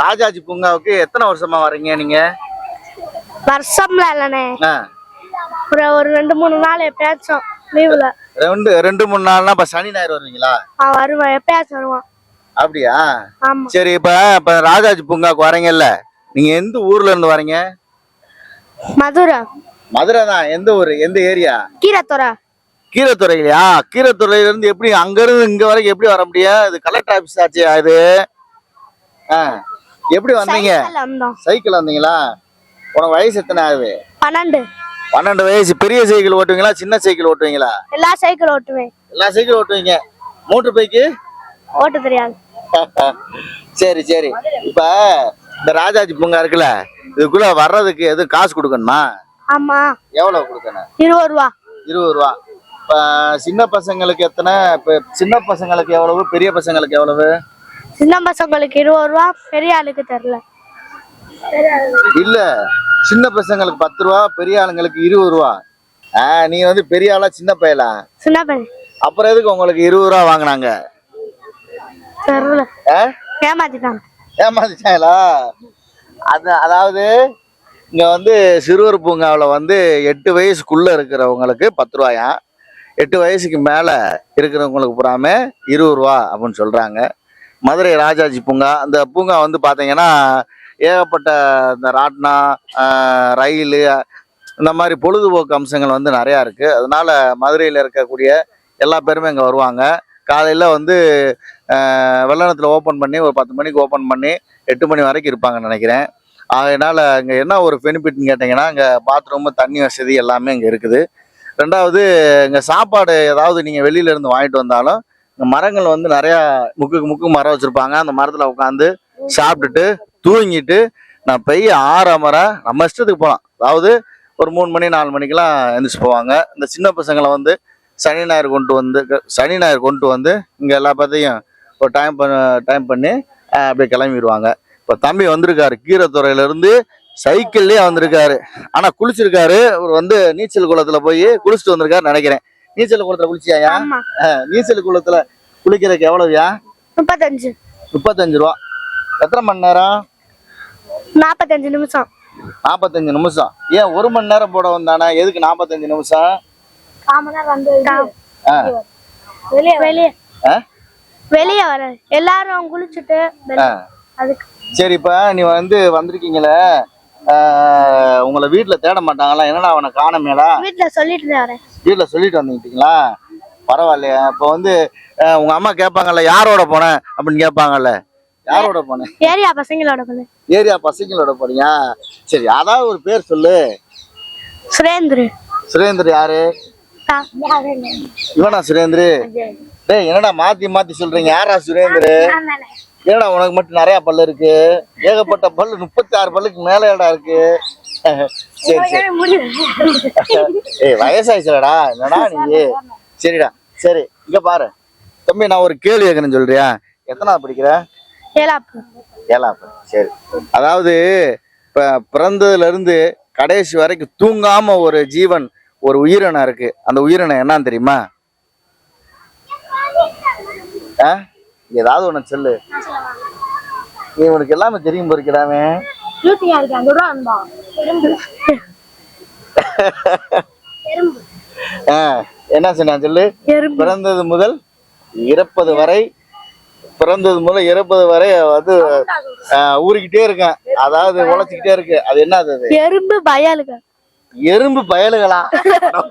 ராஜாஜி பூங்காவுக்கு எத்தனை வருஷமா வர்றீங்க நீங்க? வருஷம்ல இல்லண்ணே. ஆ, ஒரு ஒரு ரெண்டு மூணு நாள் எப்பயாச்சும் லீவுல ரெண்டு ரெண்டு மூணு நாள்னா இப்ப சனி ஞாயிறு வருவீங்களா? வருவான். எப்பயாச்சும் வருவான் அப்படியா? சரி இப்ப இப்ப ராஜாஜி பூங்காவுக்கு வரீங்கல்ல நீங்க எந்த ஊர்ல இருந்து வரீங்க? மதுரை. மதுரை தான். எந்த ஊர்? எந்த ஏரியா? கீரத்துறை. கீரத்துறையிலயா? கீரத்துறையில இருந்து எப்படி அங்க இருந்து இங்க வரைக்கும் எப்படி வர முடியும்? இது கலெக்டர் ஆபீஸ் ஆச்சு இது ஆ, எப்படி வந்தீங்க? சைக்கிள் வந்தீங்களா? உனக்கு வயசு எத்தனை ஆகுது? பன்னெண்டு. பன்னெண்டு வயசு. பெரிய சைக்கிள் ஓட்டுவீங்களா சின்ன சைக்கிள் ஓட்டுவீங்களா? எல்லா சைக்கிள் ஓட்டுவேன். எல்லா சைக்கிள் ஓட்டுவீங்க. Motor bike? ஓட்ட தெரியாது. சரி சரி. இப்ப இந்த ராஜாஜி பூங்கா இருக்குல்ல இதுக்குள்ள வர்றதுக்கு எது காசு கொடுக்கணுமா? ஆமா. எவ்வளவு கொடுக்கணும்? இருபது ரூபா. இருபது ரூபா. இப்ப சின்ன பசங்களுக்கு எத்தனை இப்ப சின்ன பசங்களுக்கு எவ்வளவு பெரிய பசங்களுக்கு எவ்வளவு? சின்ன பசங்களுக்கு இருபது ரூபா பெரிய ஆளுக்கு தெரியல. இல்ல சின்ன பசங்களுக்கு பத்து ரூபா பெரிய ஆளுங்களுக்கு இருபது ரூபா. ஆ நீ வந்து பெரிய ஆளா சின்ன பயலா? சின்ன பையன். அப்புறம் எதுக்கு உங்களுக்கு இருபது ரூபா வாங்கினாங்க? தெரியல. ஏமாத்திட்டாங்க. ஏமாத்திட்டாங்களா? அது அதாவது இங்க வந்து சிறுவர் பூங்காவில் வந்து எட்டு வயசுக்குள்ள இருக்கிறவங்களுக்கு பத்து ரூபாயாம் எட்டு வயசுக்கு மேல இருக்கிறவங்களுக்கு பூராமே இருபது ரூபா அப்படின்னு சொல்றாங்க. மதுரை ராஜாஜி பூங்கா. அந்த பூங்கா வந்து பார்த்தீங்கன்னா ஏகப்பட்ட இந்த ராட்னா ரயிலு ரயில் இந்த மாதிரி பொழுதுபோக்கு அம்சங்கள் வந்து நிறையா இருக்குது அதனால் மதுரையில் இருக்கக்கூடிய எல்லா பேருமே இங்கே வருவாங்க. காலையில் வந்து வெள்ளனத்தில் ஓப்பன் பண்ணி ஒரு பத்து மணிக்கு ஓப்பன் பண்ணி எட்டு மணி வரைக்கும் இருப்பாங்கன்னு நினைக்கிறேன். அதனால் இங்கே என்ன ஒரு பெனிஃபிட்னு கேட்டிங்கன்னா இங்கே பாத்ரூமு தண்ணி வசதி எல்லாமே இங்கே இருக்குது. ரெண்டாவது இங்கே சாப்பாடு ஏதாவது நீங்கள் வெளியிலேருந்து வாங்கிட்டு வந்தாலும் மரங்கள் வந்து நிறையா முக்குக்கு முக்கு மரம் வச்சுருப்பாங்க. அந்த மரத்தில் உட்காந்து சாப்பிட்டுட்டு தூங்கிட்டு நான் பெய்ய ஆற மரம் நம்ம இஷ்டத்துக்கு போகலாம் அதாவது ஒரு மூணு மணி நாலு மணிக்கெல்லாம் எந்திரிச்சு போவாங்க. இந்த சின்ன பசங்களை வந்து சனி ஞாயிறு கொண்டு வந்து சனி ஞாயிறு கொண்டு வந்து இங்கே எல்லா பற்றியும் ஒரு டைம் பண்ண டைம் பண்ணி அப்படியே கிளம்பிடுவாங்க இப்போ தம்பி வந்திருக்காரு கீரத்துறையிலேருந்து சைக்கிள்லேயே வந்திருக்காரு. ஆனால் குளிச்சிருக்காரு. அவர் வந்து நீச்சல் குளத்தில் போய் குளிச்சுட்டு வந்திருக்காரு நினைக்கிறேன். நீச்சல் குளத்தில் குளிச்சியாயா நீச்சல் குளத்தில் குளிக்கிறதுக்கு எவ்வளோயா முப்பத்தஞ்சு. முப்பத்தஞ்சு ரூபா. எத்தனை மணி நேரம்? நாற்பத்தஞ்சு நிமிஷம். நாற்பத்தஞ்சு நிமிஷம். ஏன் ஒரு மணி நேரம் போட வந்தானே? எதுக்கு நாற்பத்தஞ்சு நிமிஷம்? ஆ. வெளியே வெளியே. ஆ? வெளியே வர. எல்லாரும் குளிச்சுட்டு சரி இப்போ நீ வந்து வந்திருக்கீங்களே. உங்களை வீட்டில் தேட மாட்டாங்களா? என்னடா அவனை காணமேடா? வீட்டுல சொல்லிட்டு வீட்டில் சொல்லிட்டு வந்துக்கிட்டீங்களா பரவாயில்லையா. இப்போ வந்து உங்க அம்மா கேட்பாங்கல்ல யாரோட போனேன் அப்படின்னு கேட்பாங்கல்ல யாரோட போனேன் ஏரியா பசங்களோட பண்ணு ஏரியா பசங்களோட போனியா சரி அதாவது ஒரு பேர் சொல்லு. சுரேந்திரு. சுரேந்தர் யாரு? இவனா சுரேந்திரு? டேய் என்னடா மாத்தி மாத்தி சொல்றீங்க? யாரா சுரேந்திரு? ஏடா உனக்கு மட்டும் நிறைய பல்லு இருக்கு? ஏகப்பட்ட பல்லு முப்பத்தி ஆறு பல்லுக்கு மேல ஏடா இருக்கு? சரி சரி. ஏய் வயசாயிச்சுலடா என்னடா நீ? சரிடா. சரி இங்க பாரு. தம்பி நான் ஒரு கேள்வி கேட்கறேன்னு சொல்றியா? எத்தனாவது படிக்கிற? ஏலாப்பு ஏழாவது. சரி. அதாவது இப்ப பிறந்ததுல இருந்து கடைசி வரைக்கும் தூங்காம ஒரு ஜீவன் ஒரு உயிரினம் இருக்கு. அந்த உயிரினம் என்னன்னு தெரியுமா? ஏதாவது ஒண்ணு சொல்லு. நீ உனக்கு எல்லாமே தெரியும் பொறுக்கிறாமே ஆ. என்ன சொன்னா சொல்லு? பிறந்தது முதல் இறப்பது வரை பிறந்தது முதல் இறப்பது வரை வந்து ஊறிக்கிட்டே இருக்கேன் அதாவது உழைச்சிக்கிட்டே இருக்கு. அது என்னது அது? எறும்பு பயலுங்க எறும்பு பயலுகளா